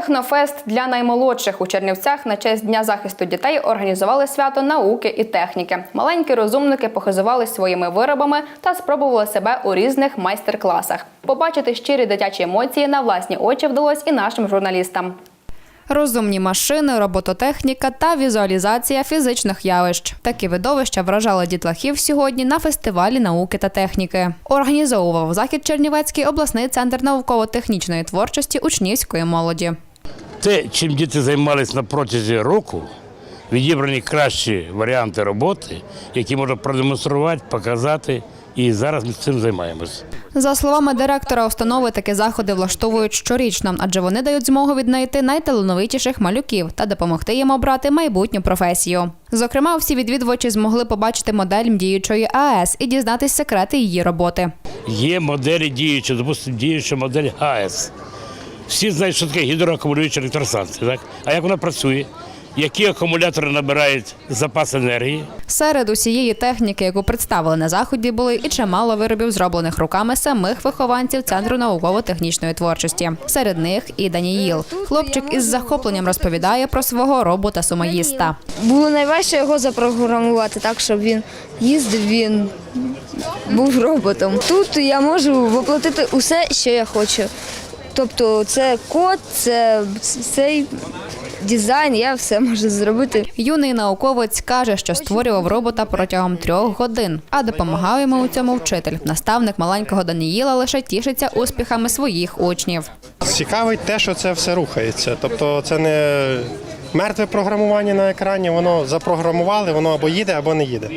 Технофест для наймолодших у Чернівцях на честь Дня захисту дітей організували свято науки і техніки. Маленькі розумники похизувались своїми виробами та спробували себе у різних майстер-класах. Побачити щирі дитячі емоції на власні очі вдалось і нашим журналістам. Розумні машини, робототехніка та візуалізація фізичних явищ. Такі видовища вражали дітлахів сьогодні на фестивалі науки та техніки. Організовував захід Чернівецький обласний центр науково-технічної творчості учнівської молоді. Те, чим діти займалися на протязі року, відібрані кращі варіанти роботи, які можна продемонструвати, показати. І зараз ми цим займаємося. За словами директора установи, такі заходи влаштовують щорічно, адже вони дають змогу віднайти найталановитіших малюків та допомогти їм обрати майбутню професію. Зокрема, всі відвідувачі змогли побачити модель діючої АЕС і дізнатись секрети її роботи. Є моделі діючі, допустимо, діюча модель ГАЕС. Всі знають, що таке гідроакумулююча електростанція, так? А як вона працює? Які акумулятори набирають запас енергії? Серед усієї техніки, яку представили на заході, були і чимало виробів, зроблених руками самих вихованців центру науково-технічної творчості. Серед них і Даніїл. Хлопчик із захопленням розповідає про свого робота сумоїста. Було найважче його запрограмувати так, щоб він їздив, він був роботом. Тут я можу воплотити усе, що я хочу. Тобто це код, це цей дизайн, я все можу зробити. Юний науковець каже, що створював робота протягом трьох годин, а допомагав йому у цьому вчитель. Наставник маленького Даніїла лише тішиться успіхами своїх учнів. Цікавить те, що це все рухається. Тобто це не мертве програмування на екрані, воно запрограмували, воно або їде, або не їде.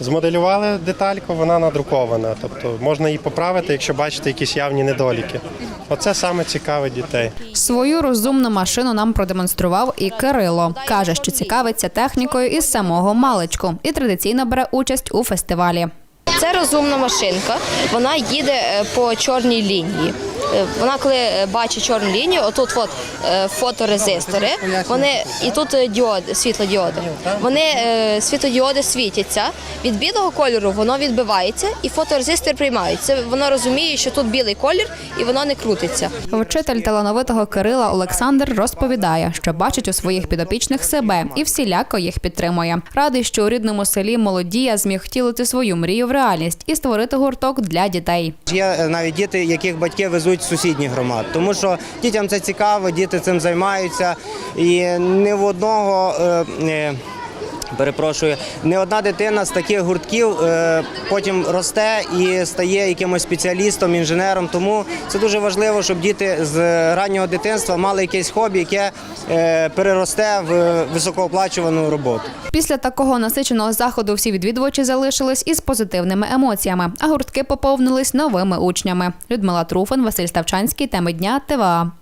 Змоделювали детальку, вона надрукована. Тобто можна її поправити, якщо бачите якісь явні недоліки. Оце саме цікаве дітей. Свою розумну машину нам продемонстрував і Кирило. каже, що цікавиться технікою із самого маличку і традиційно бере участь у фестивалі. Це розумна машинка. Вона їде е, по чорній лінії. Е, Вона коли е, бачить чорну лінію, отут от е, фоторезистори, вони і тут е, діод, світлодіоди. Вони світлодіоди світяться. Від білого кольору воно відбивається, і фоторезистор приймають. Це воно розуміє, що тут білий колір і воно не крутиться. Вчитель талановитого Кирила Олександр розповідає, що бачить у своїх підопічних себе і всіляко їх підтримує. Радий, що у рідному селі Молодія зміг втілити свою мрію в реальність і створити гурток для дітей. Є навіть діти, яких батьки везуть з сусідніх громад, тому що дітям це цікаво, діти цим займаються, і не в одного. Перепрошую, не одна дитина з таких гуртків е, потім росте і стає якимось спеціалістом, інженером. Тому це дуже важливо, щоб діти з раннього дитинства мали якесь хобі, яке е, переросте в високооплачувану роботу. Після такого насиченого заходу всі відвідувачі залишились із позитивними емоціями, а гуртки поповнились новими учнями. Людмила Труфан, Василь Ставчанський, теми дня ТВА.